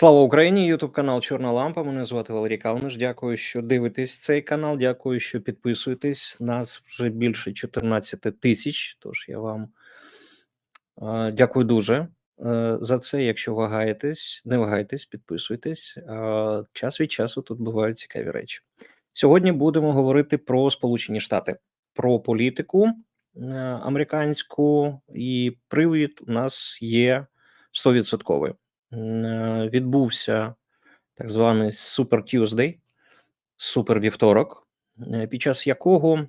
Слава Україні! Ютуб канал Чорна Лампа. Мене звати Валерій Калниш. Дякую, що дивитесь цей канал. Дякую, що підписуєтесь. Нас вже більше 14 тисяч. Тож я вам дякую дуже е, за це. Якщо вагаєтесь, не вагайтесь, підписуйтесь. Час від часу тут бувають цікаві речі. Сьогодні будемо говорити про Сполучені Штати, про політику е, американську, і привід у нас є 100%. Е, відбувся так званий Super Tuesday, Супер вівторок, е, під час якого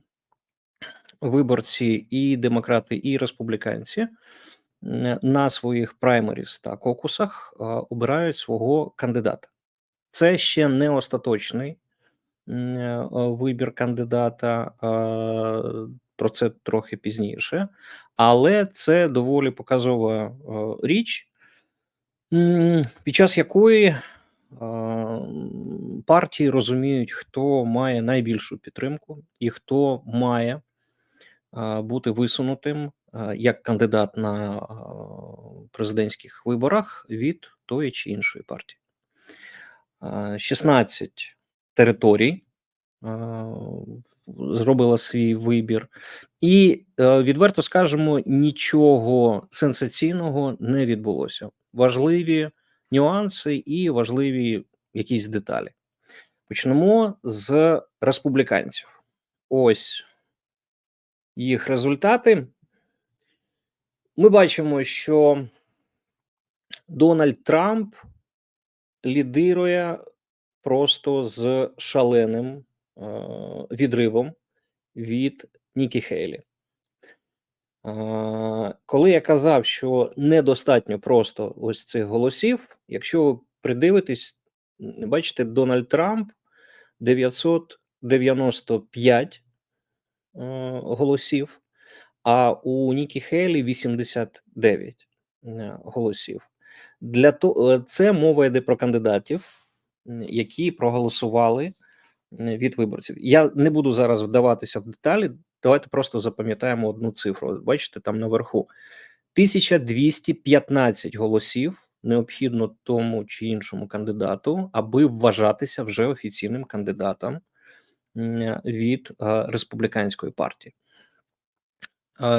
виборці і демократи, і республіканці е, на своїх праймеріс та кокусах обирають свого кандидата. Це ще не остаточний вибір кандидата, про це трохи пізніше, але це доволі показова річ під час якої партії розуміють, хто має найбільшу підтримку і хто має бути висунутим як кандидат на президентських виборах від тої чи іншої партії. 16 територій зробила свій вибір, і відверто скажемо, нічого сенсаційного не відбулося важливі нюанси і важливі якісь деталі. Почнемо з республіканців. Ось їх результати. Ми бачимо, що Дональд Трамп лідирує просто з шаленим е відривом від Нікі Хейлі. Коли я казав, що недостатньо просто ось цих голосів, якщо ви придивитесь, бачите, Дональд Трамп 995 голосів, а у Нікі Хейлі 89 голосів. Для того це мова йде про кандидатів, які проголосували від виборців. Я не буду зараз вдаватися в деталі. Давайте просто запам'ятаємо одну цифру. Бачите, там наверху 1215 голосів необхідно тому чи іншому кандидату, аби вважатися вже офіційним кандидатом від республіканської партії.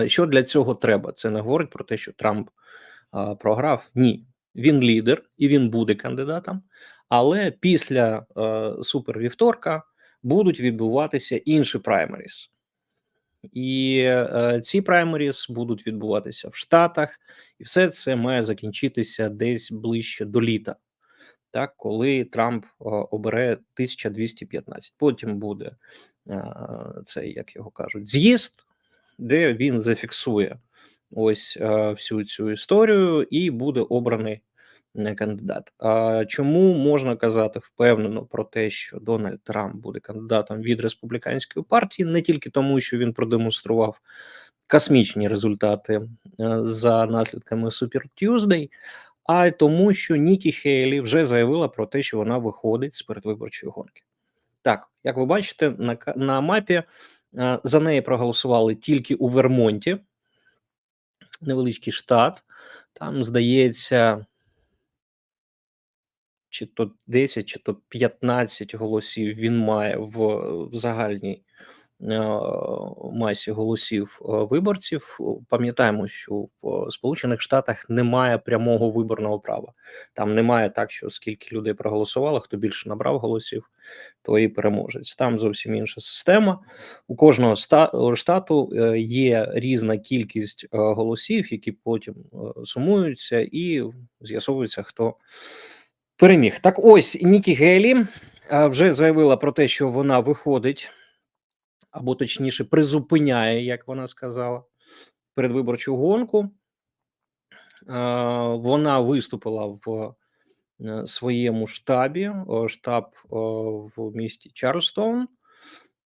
Що для цього треба? Це не говорить про те, що Трамп програв. Ні, він лідер і він буде кандидатом. Але після супервівторка будуть відбуватися інші праймеріс. І е, ці праймеріс будуть відбуватися в Штатах, і все це має закінчитися десь ближче до літа, так коли Трамп е, обере 1215. Потім буде е, цей, як його кажуть, з'їзд, де він зафіксує ось е, всю цю історію і буде обраний не кандидат. А чому можна казати впевнено про те, що Дональд Трамп буде кандидатом від республіканської партії, не тільки тому, що він продемонстрував космічні результати е, за наслідками Super Tuesday, а й тому, що Нікі Хейлі вже заявила про те, що вона виходить з передвиборчої гонки. Так, як ви бачите, на на мапі е, за неї проголосували тільки у Вермонті, невеличкий штат. Там здається чи то 10, чи то 15 голосів він має в, в загальній е, масі голосів е, виборців. Пам'ятаємо, що в Сполучених Штатах немає прямого виборного права. Там немає так, що скільки людей проголосувало, хто більше набрав голосів, то і переможець. Там зовсім інша система. У кожного штату е, є різна кількість голосів, які потім сумуються, і з'ясовується, хто переміг. Так ось Нікі Гелі вже заявила про те, що вона виходить, або точніше, призупиняє, як вона сказала, передвиборчу гонку. Вона виступила в е, своєму штабі, штаб в місті Чарльстоун.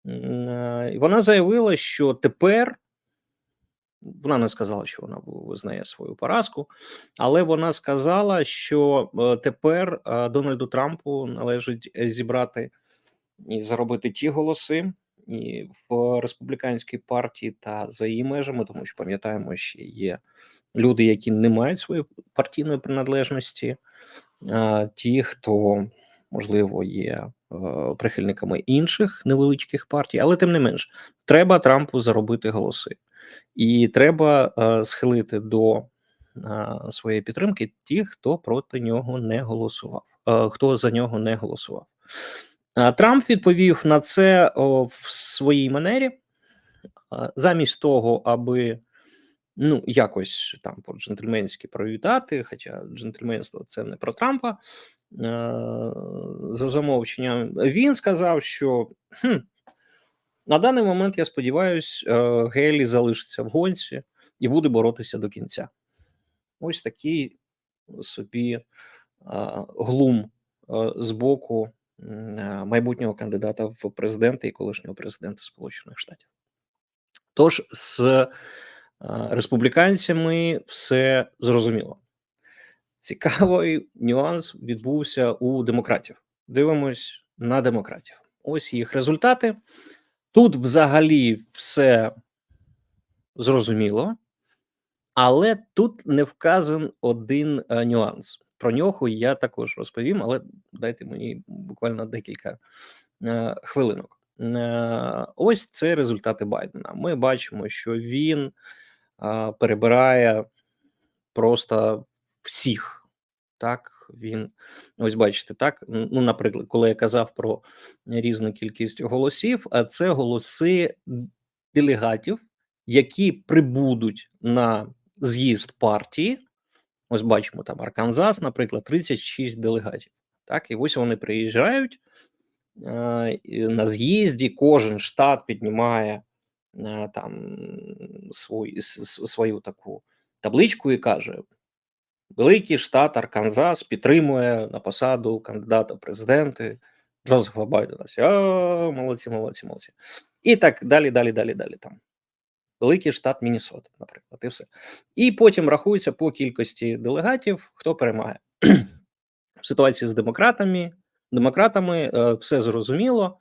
Е, вона заявила, що тепер вона не сказала, що вона визнає свою поразку, але вона сказала, що е, тепер е, Дональду Трампу належить е, зібрати і заробити ті голоси і в республіканській партії та за її межами, тому що пам'ятаємо, що є люди, які не мають своєї партійної приналежності ті, хто, можливо, є прихильниками інших невеличких партій, але тим не менш, треба Трампу заробити голоси, і треба е, схилити до е, своєї підтримки ті, хто проти нього не голосував, е, хто за нього не голосував. Трамп відповів на це в своїй манері, замість того, аби ну якось там по джентльменськи привітати, хоча джентльменство це не про Трампа. За замовченням він сказав, що хм, на даний момент я сподіваюся, Гейлі залишиться в гонці і буде боротися до кінця. Ось такий собі глум з боку майбутнього кандидата в президенти і колишнього президента Сполучених Штатів. Тож з республіканцями все зрозуміло. Цікавий нюанс відбувся у демократів. Дивимось на демократів. Ось їх результати. Тут взагалі все зрозуміло, але тут не вказан один е, нюанс. Про нього я також розповім, але дайте мені буквально декілька е, хвилинок. Е, ось це результати Байдена. Ми бачимо, що він перебирає просто всіх. Так, він ось бачите, так. Ну, наприклад, коли я казав про різну кількість голосів, а це голоси делегатів, які прибудуть на з'їзд партії. Ось бачимо там Арканзас, наприклад, 36 делегатів. Так, і ось вони приїжджають е, на з'їзді. Кожен штат піднімає е, там свою, свою таку табличку і каже: Великий штат Арканзас підтримує на посаду кандидата в президенти Джозефа Байдена. «А, молодці, молодці, молодці. І так далі, далі, далі, далі. Там великий штат Міннесота, наприклад, і все. І потім рахується по кількості делегатів, хто перемагає. В ситуації з демократами, демократами е, все зрозуміло.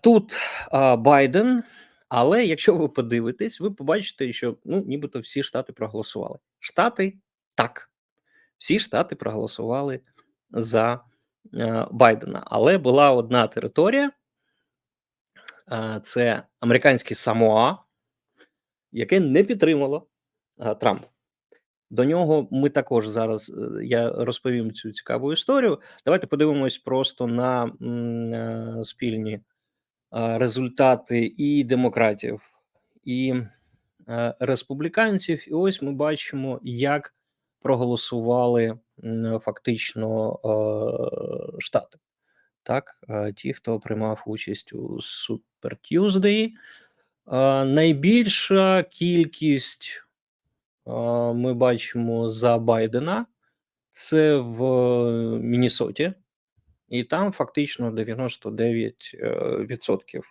Тут Байден, але якщо ви подивитесь, ви побачите, що ну, нібито всі штати проголосували. Штати так, всі штати проголосували за е, Байдена. Але була одна територія, е, це американське Самоа, яке не підтримало е, Трампа. До нього ми також зараз я розповім цю цікаву історію. Давайте подивимось просто на спільні результати і демократів, і республіканців. І ось ми бачимо, як проголосували фактично е, штати. Так, е, ті, хто приймав участь у Super Tuesday. Е, найбільша кількість ми бачимо за Байдена. Це в Міннесоті, і там фактично 99%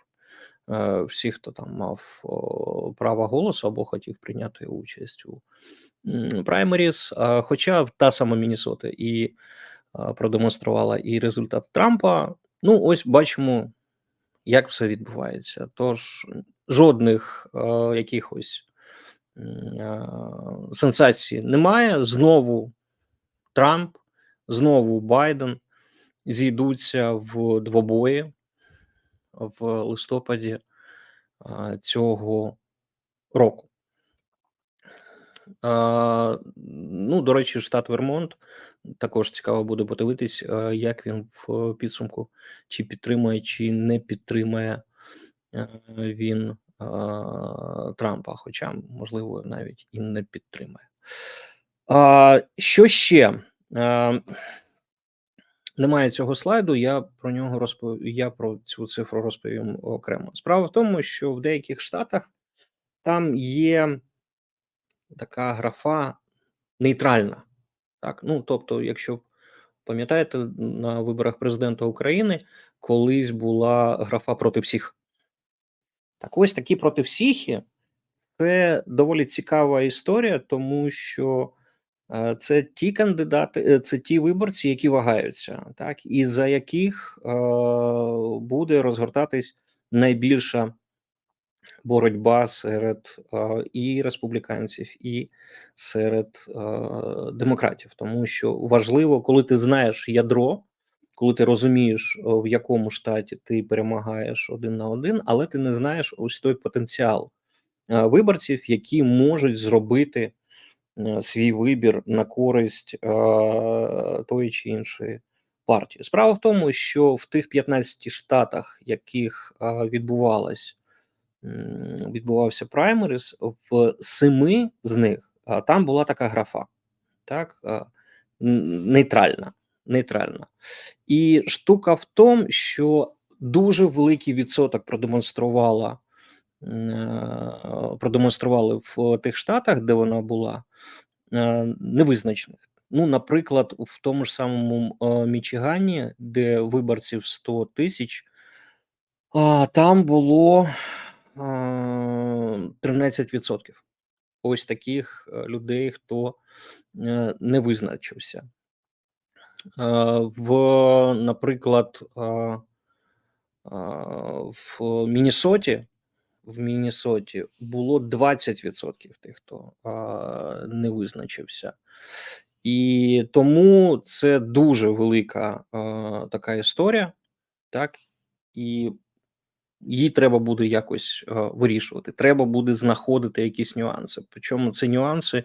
е, всіх, хто там мав право голосу або хотів прийняти участь у праймеріс. Хоча та сама Міннесота і продемонструвала і результат Трампа. Ну, ось бачимо, як все відбувається. Тож жодних якихось сенсацій немає. Знову Трамп, знову Байден зійдуться в двобої в листопаді цього року. Ну, до речі, штат Вермонт також цікаво буде подивитись, як він в підсумку чи підтримує, чи не підтримує він Трампа, хоча, можливо, навіть і не підтримує. А, що ще? Немає цього слайду, я про нього розпов... я про цю цифру розповім окремо. Справа в тому, що в деяких штатах там є така графа нейтральна. Так, ну тобто, якщо пам'ятаєте, на виборах президента України колись була графа проти всіх. Так ось такі проти всіх. Це доволі цікава історія, тому що це ті кандидати, е, це ті виборці, які вагаються, так, і за яких е, буде розгортатись найбільша боротьба серед е, і республіканців, і серед е, демократів, тому що важливо, коли ти знаєш ядро, коли ти розумієш, е, в якому штаті ти перемагаєш один на один, але ти не знаєш ось той потенціал е, виборців, які можуть зробити е, свій вибір на користь тої чи іншої партії. Справа в тому, що в тих 15 штатах, яких відбувалось відбувався праймерис, в семи з них там була така графа, так, нейтральна. нейтральна. І штука в тому, що дуже великий відсоток продемонструвала продемонстрували в тих штатах, де вона була, е, невизначених. Ну, наприклад, в тому ж самому е, Мічигані, де виборців 100 тисяч, там було 13%. Ось таких е, людей, хто е, не визначився. Е, В, наприклад, в Міннесоті, в Міннесоті було 20% тих, хто а, не визначився. І тому це дуже велика а, така історія, так? І її треба буде якось е, вирішувати. Треба буде знаходити якісь нюанси. Причому це нюанси,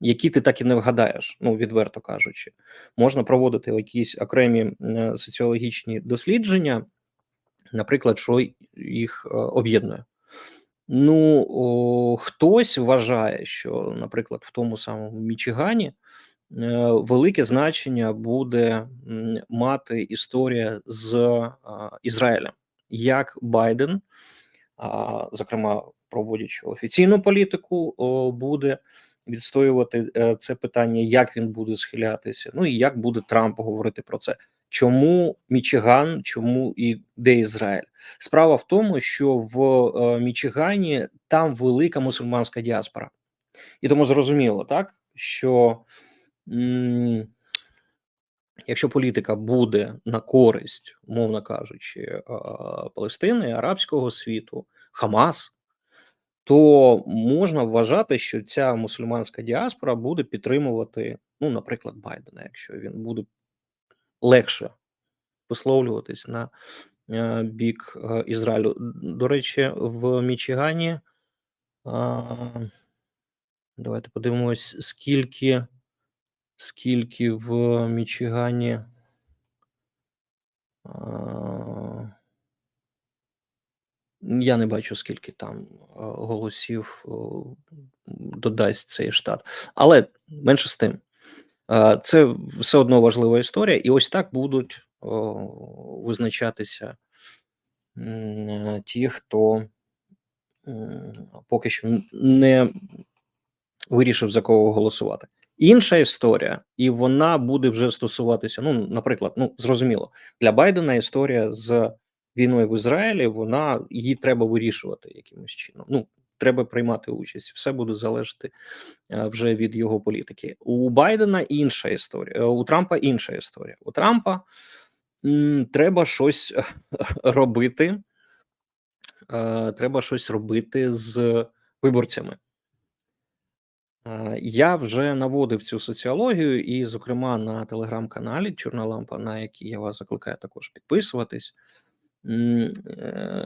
які ти так і не вгадаєш, ну відверто кажучи. Можна проводити якісь окремі соціологічні дослідження, наприклад, що їх об'єднує. Ну, о, хтось вважає, що, наприклад, в тому самому Мічигані е, велике значення буде мати історія з а, Ізраїлем, як Байден, зокрема, проводячи офіційну політику, буде відстоювати е, це питання, як він буде схилятися. Ну і як буде Трамп говорити про це. Чому Мічиган, чому і де Ізраїль? Справа в тому, що в е, Мічигані там велика мусульманська діаспора, і тому зрозуміло, так що якщо політика буде на користь, умовно кажучи, е, Палестини, арабського світу, Хамас, то можна вважати, що ця мусульманська діаспора буде підтримувати, ну, наприклад, Байдена, якщо він буде легше висловлюватись на е, бік е, Ізраїлю. До речі, в Мічигані давайте подивимось, скільки, скільки в Мічигані. Я не бачу, скільки там голосів додасть цей штат, але менше з тим. Це все одно важлива історія, і ось так будуть визначатися ті, хто поки що не вирішив за кого голосувати. Інша історія, і вона буде вже стосуватися. Ну, наприклад, ну зрозуміло, для Байдена історія з війною в Ізраїлі, вона її треба вирішувати якимось чином. Ну, треба приймати участь. Все буде залежати е, вже від його політики. У Байдена інша історія, е, у Трампа інша історія. У Трампа м, треба щось робити. е, Треба щось робити з виборцями. Я вже наводив цю соціологію, і, зокрема, на телеграм-каналі Чорна лампа, на який я вас закликаю також підписуватись.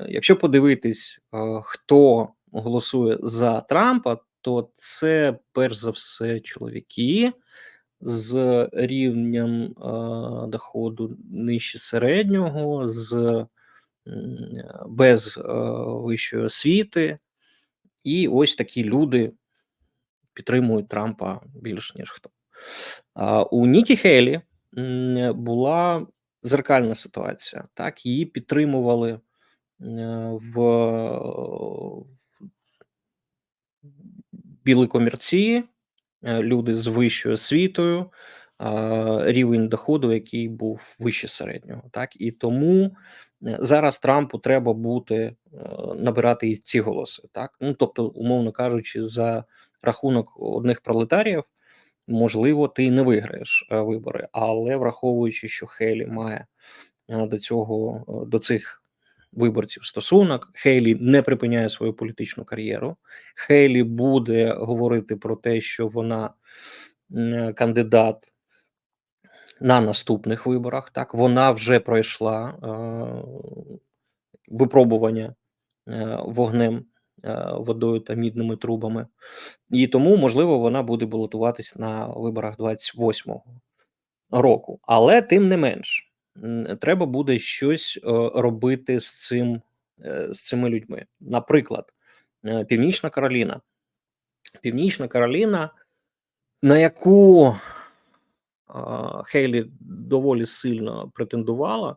Якщо подивитись, хто голосує за Трампа, то це перш за все чоловіки з рівнем е, доходу нижче середнього, з без е, вищої освіти, і ось такі люди підтримують Трампа більш ніж хто. А у Нікі Хейлі м, була зеркальна ситуація. Так, її підтримували е, в білі комірці, е, люди з вищою освітою, рівень доходу, який був вище середнього. Так, і тому е, зараз Трампу треба бути е, набирати і ці голоси. Так, ну тобто, умовно кажучи, за рахунок одних пролетаріїв, можливо, ти не виграєш вибори, але враховуючи, що Хелі має до цього до цих виборців стосунок. Хейлі не припиняє свою політичну кар'єру. Хейлі буде говорити про те, що вона кандидат на наступних виборах. Так, вона вже пройшла е, випробування е, вогнем, е, водою та мідними трубами, і тому, можливо, вона буде балотуватись на виборах 28-го року. Але тим не менш, треба буде щось е, робити з цим е, з цими людьми. Наприклад, е, Північна Кароліна. Північна Кароліна, на яку Хейлі доволі сильно претендувала.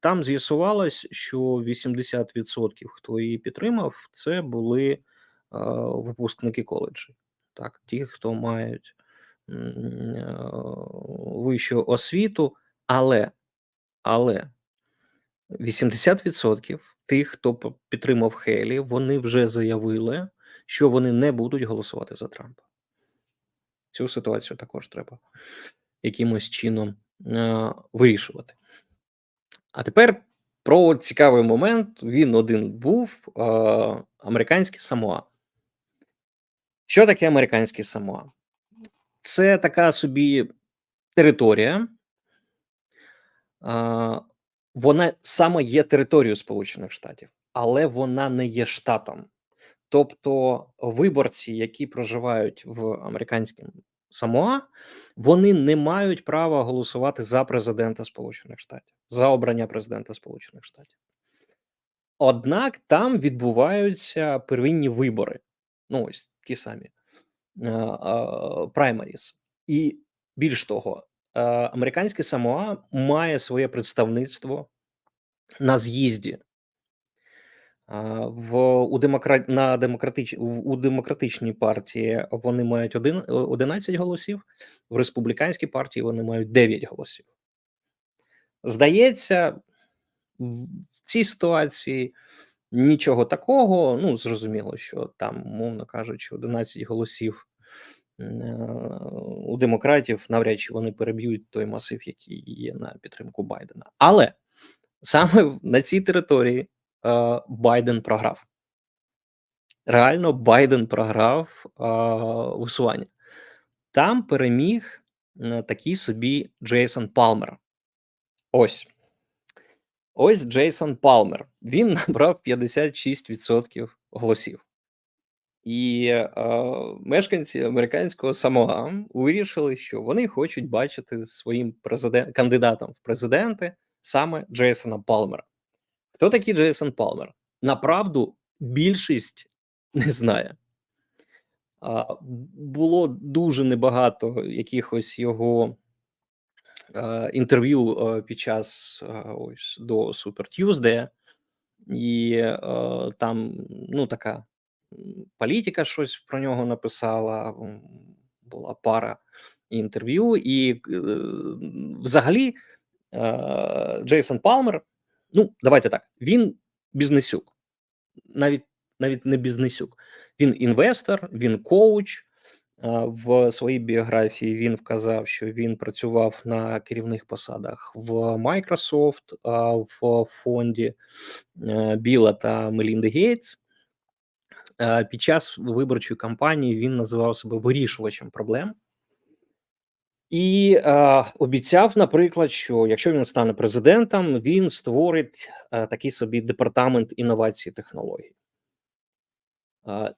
Там з'ясувалось, що 80% хто її підтримав, це були випускники коледжів. Так, ті, хто мають вищу освіту, але, але 80% тих, хто підтримав Хейлі, вони вже заявили, що вони не будуть голосувати за Трампа. Цю ситуацію також треба якимось чином е, вирішувати. А тепер про цікавий момент. Він один був е, американський Самоа. Що таке американський Самоа? Це така собі територія. Вона саме є територією Сполучених Штатів, але вона не є штатом. Тобто виборці, які проживають в американському Самоа, вони не мають права голосувати за президента Сполучених Штатів, за обрання президента Сполучених Штатів. Однак там відбуваються первинні вибори. Ну, ось ті самі праймаріс. І більш того, е, американське Самоа має своє представництво на з'їзді В у демократ на демократич у демократичній партії вони мають один 11 голосів, в республіканській партії вони мають 9 голосів. Здається, в цій ситуації нічого такого. Ну, зрозуміло, що там, мовно кажучи, 11 голосів е, у демократів навряд чи вони переб'ють той масив, який є на підтримку Байдена. Але саме на цій території Байден програв. Реально, Байден програв висування. Там переміг такий собі Джейсон Палмер. Ось. Ось Джейсон Палмер. Він набрав 56% голосів. І е, мешканці американського Самоа вирішили, що вони хочуть бачити своїм президент, кандидатом в президенти саме Джейсона Палмера. Хто такий Джейсон Палмер? Направду більшість не знає. А, було дуже небагато якихось його е, інтерв'ю е, під час е, ось до Super Tuesday, і е, там ну така політика щось про нього написала. Була пара інтерв'ю, і е, взагалі е, Джейсон Палмер. Ну, давайте так. Він бізнесюк, навіть навіть не бізнесюк. Він інвестор, він коуч. В своїй біографії він вказав, що він працював на керівних посадах в Microsoft, в фонді е, Біла та Мелінди Гейтс. Під час виборчої кампанії він називав себе вирішувачем проблем. І е, обіцяв, наприклад, що якщо він стане президентом, він створить е, такий собі департамент інновацій технологій.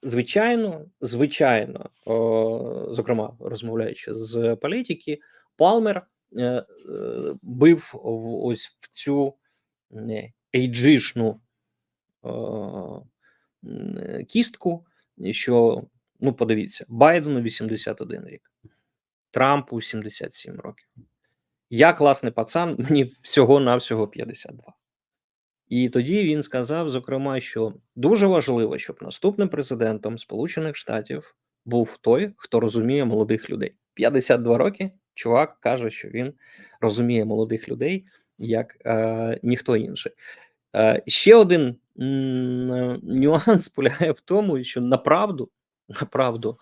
Звичайно, звичайно, зокрема, розмовляючи з політики, Палмер е, е, бив ось в цю ейджишну е, кістку, що ну подивіться, Байдену 81 рік. Трампу 77 років. Я класний пацан, мені всього-навсього 52. І тоді він сказав, зокрема, що дуже важливо, щоб наступним президентом Сполучених Штатів був той, хто розуміє молодих людей. 52 роки. Чувак каже, що він розуміє молодих людей як е, ніхто інший. Е, ще один нюанс полягає в тому, що направду, направду,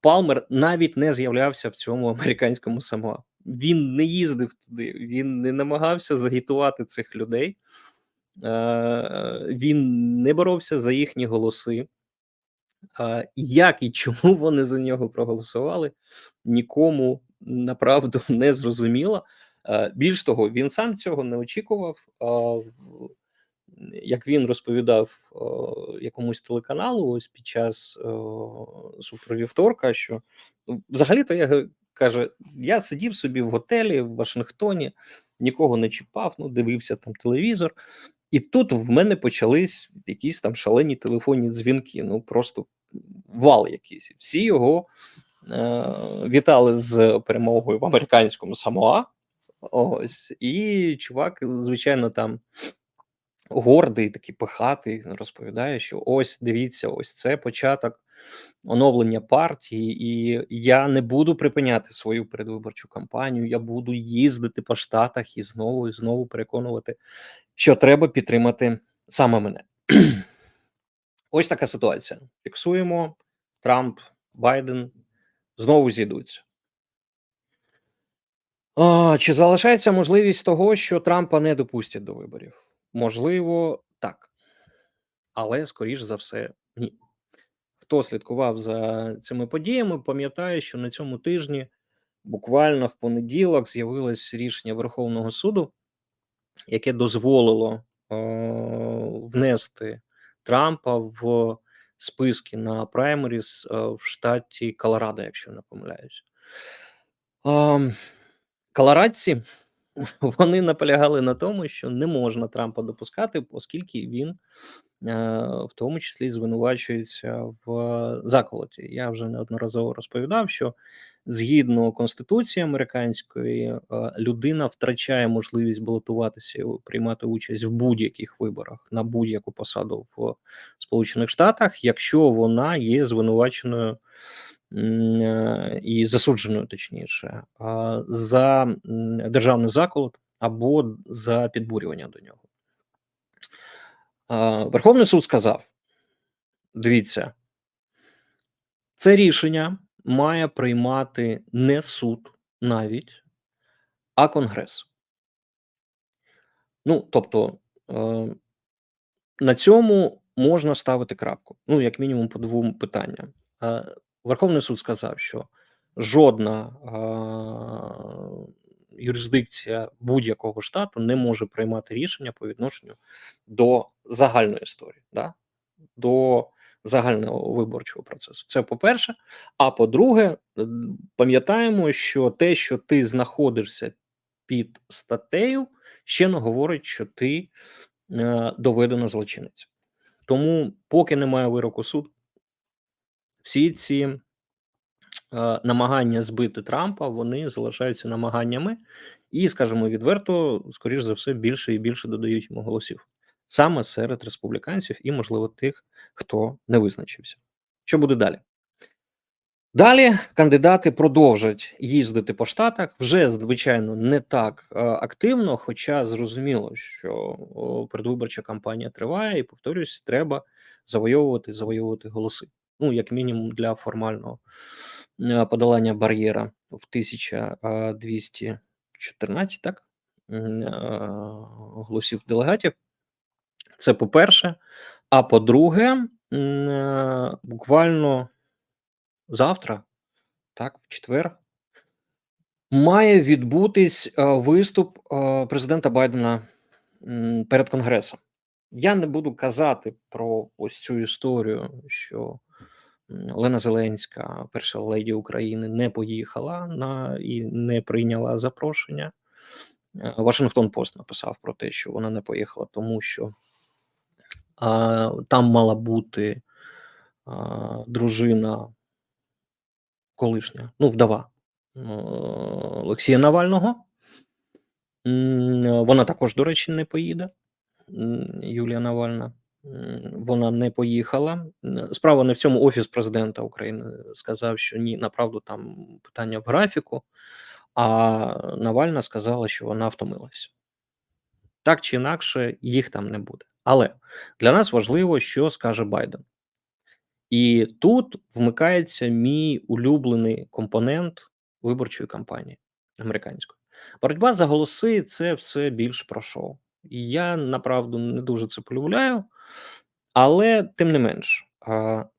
Палмер навіть не з'являвся в цьому американському Самоа. Він не їздив туди, він не намагався загітувати цих людей. Е, він не боровся за їхні голоси. Як і чому вони за нього проголосували, нікому направду не зрозуміло. Е, більш того, він сам цього не очікував. Як він розповідав е, якомусь телеканалу, ось під час е, супервівторка, що ну, взагалі-то я каже: я сидів собі в готелі в Вашингтоні, нікого не чіпав, ну дивився там телевізор. І тут в мене почались якісь там шалені телефонні дзвінки. Ну просто вал якийсь. Всі його е, вітали з перемогою в американському Самоа. Ось, і чувак, звичайно, там гордий, такий пихатий, розповідає, що ось дивіться, ось це початок оновлення партії, і я не буду припиняти свою передвиборчу кампанію. Я буду їздити по штатах і знову і знову переконувати, що треба підтримати саме мене. Ось така ситуація. Фіксуємо Трамп, Байден знову зійдуться. Чи залишається можливість того, що Трампа не допустять до виборів? Можливо, так. Але, скоріш за все, ні. Хто слідкував за цими подіями, пам'ятає, що на цьому тижні, буквально в понеділок, з'явилось рішення Верховного суду, яке дозволило е, внести Трампа в списки на праймеріс е, в штаті Колорадо, якщо не помиляюсь. Ем, Колорадці вони наполягали на тому, що не можна Трампа допускати, оскільки він е, в тому числі звинувачується в заколоті. Я вже неодноразово розповідав, що згідно конституції американської, е, людина втрачає можливість балотуватися і приймати участь в будь-яких виборах на будь-яку посаду в Сполучених Штатах, якщо вона є звинуваченою і засудженою, точніше, за державний заколот або за підбурювання до нього. Верховний суд сказав: дивіться, це рішення має приймати не суд навіть, а Конгрес. Ну, тобто, е, на цьому можна ставити крапку. Ну, як мінімум, по двом питанням. Верховний суд сказав, що жодна юрисдикція будь-якого штату не може приймати рішення по відношенню до загальної історії, да? до загального виборчого процесу. Це по-перше. А по-друге, пам'ятаємо, що те, що ти знаходишся під статтею, ще не говорить, що ти е, доведено злочинець. Тому, поки немає вироку суду, всі ці е, намагання збити Трампа вони залишаються намаганнями, і, скажімо відверто, скоріш за все, більше і більше додають йому голосів саме серед республіканців і, можливо, тих, хто не визначився. Що буде далі? Далі кандидати продовжать їздити по штатах вже звичайно не так е, активно, хоча зрозуміло, що передвиборча кампанія триває, і повторюсь, треба завойовувати завойовувати голоси. Ну, як мінімум, для формального е, подолання бар'єра в 1214, так е, голосів делегатів. Це по-перше. А по-друге, е, буквально завтра, так, в четвер, має відбутись виступ президента Байдена перед Конгресом. Я не буду казати про ось цю історію, що Олена Зеленська, перша леді України, не поїхала на і не прийняла запрошення. Е, Вашингтон Пост написав про те, що вона не поїхала, тому що а, там мала бути а, дружина колишня, ну, вдова е, Олексія Навального. Вона також, до речі, не поїде. Юлія Навальна. Вона не поїхала. Справа не в цьому офіс президента України сказав, що ні, направду там питання в графіку. А Навальна сказала, що вона втомилася. Так чи інакше, їх там не буде. Але для нас важливо, що скаже Байден. І тут вмикається мій улюблений компонент виборчої кампанії американської. Боротьба за голоси це все більш про шоу. Я направду не дуже це полюбляю, але тим не менш,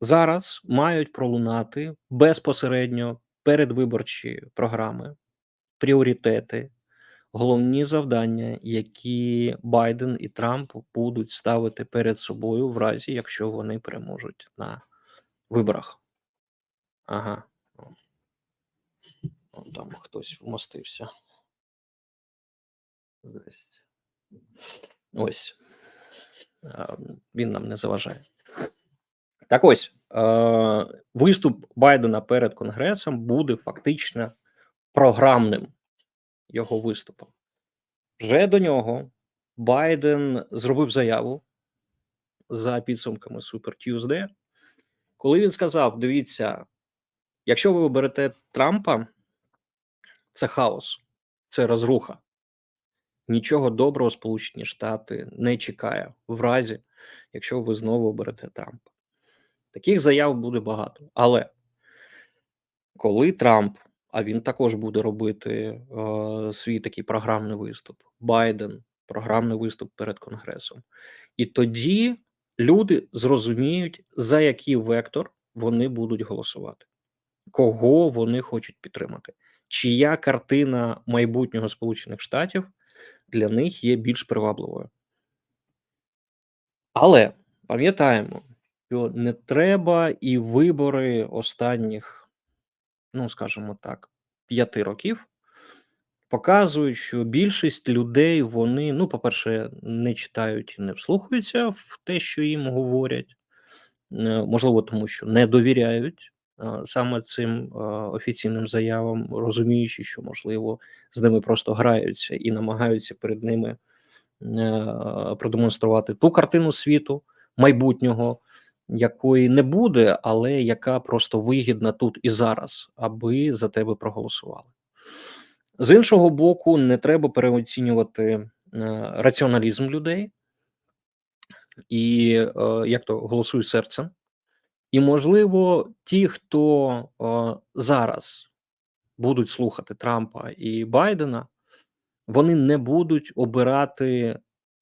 зараз мають пролунати безпосередньо передвиборчі програми, пріоритети, головні завдання, які Байден і Трамп будуть ставити перед собою в разі, якщо вони переможуть на виборах. Ага. Вон там хтось вмостився. Ось. Він нам не заважає. Так ось, виступ Байдена перед Конгресом буде фактично програмним його виступом. Вже до нього Байден зробив заяву за підсумками Super Tuesday, коли він сказав: дивіться, якщо ви оберете Трампа, це хаос, це розруха. Нічого доброго Сполучені Штати не чекає в разі, якщо ви знову оберете Трампа. Таких заяв буде багато. Але коли Трамп, а він також буде робити е, свій такий програмний виступ, Байден, програмний виступ перед Конгресом, і тоді люди зрозуміють, за який вектор вони будуть голосувати, кого вони хочуть підтримати, чия картина майбутнього Сполучених Штатів для них є більш привабливою. Але пам'ятаємо, що не треба і вибори останніх, ну скажімо так, п'яти років показують, що більшість людей вони, ну, по-перше, не читають і не вслухаються в те, що їм говорять, Е, можливо, тому що не довіряють саме цим офіційним заявам, розуміючи, що можливо з ними просто граються і намагаються перед ними е, продемонструвати ту картину світу майбутнього, якої не буде, але яка просто вигідна тут і зараз, аби за тебе проголосували. З іншого боку, не треба переоцінювати е, раціоналізм людей і е, як то голосуй серцем. І, можливо, ті, хто е, зараз будуть слухати Трампа і Байдена, вони не будуть обирати,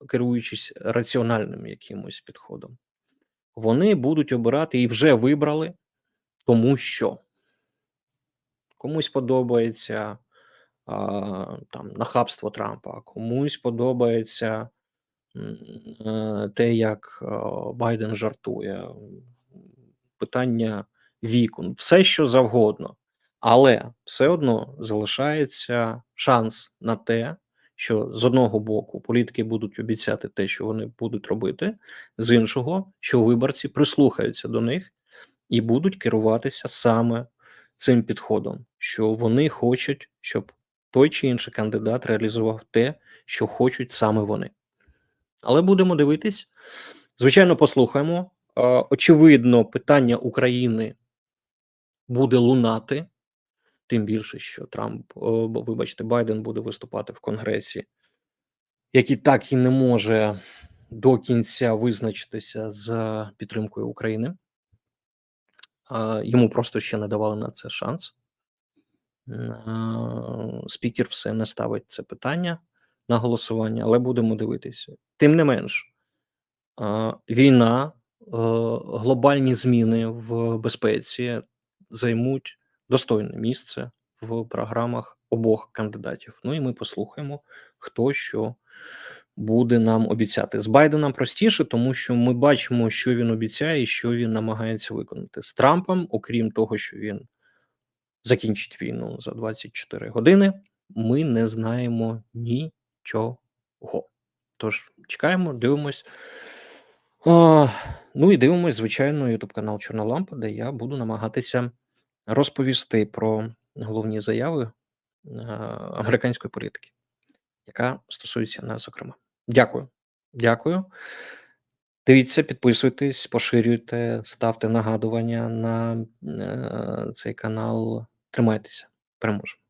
керуючись раціональним якимось підходом. Вони будуть обирати і вже вибрали, тому що комусь подобається а, там нахабство Трампа, комусь подобається е, те, як е, Байден жартує, питання віку, все що завгодно, але все одно залишається шанс на те, що з одного боку політики будуть обіцяти те, що вони будуть робити, з іншого, що виборці прислухаються до них і будуть керуватися саме цим підходом, що вони хочуть, щоб той чи інший кандидат реалізував те, що хочуть саме вони. Але будемо дивитись. Звичайно, послухаємо. Очевидно, питання України буде лунати, тим більше, що Трамп, вибачте, Байден буде виступати в Конгресі, який так і не може до кінця визначитися з підтримкою України. Йому просто ще не давали на це шанс. Спікер все не ставить це питання на голосування, але будемо дивитися. Тим не менш, війна, глобальні зміни в безпеці займуть достойне місце в програмах обох кандидатів. Ну і ми послухаємо, хто що буде нам обіцяти. З Байденом простіше, тому що ми бачимо, що він обіцяє і що він намагається виконати. З Трампом, окрім того, що він закінчить війну за 24 години, ми не знаємо нічого. Тож чекаємо, дивимось. Ну і дивимось, звичайно, ютуб канал Чорна Лампа, де я буду намагатися розповісти про головні заяви а, американської політики, яка стосується нас, зокрема. Дякую. Дякую. Дивіться, підписуйтесь, поширюйте, ставте нагадування на е, цей канал. Тримайтеся, переможемо.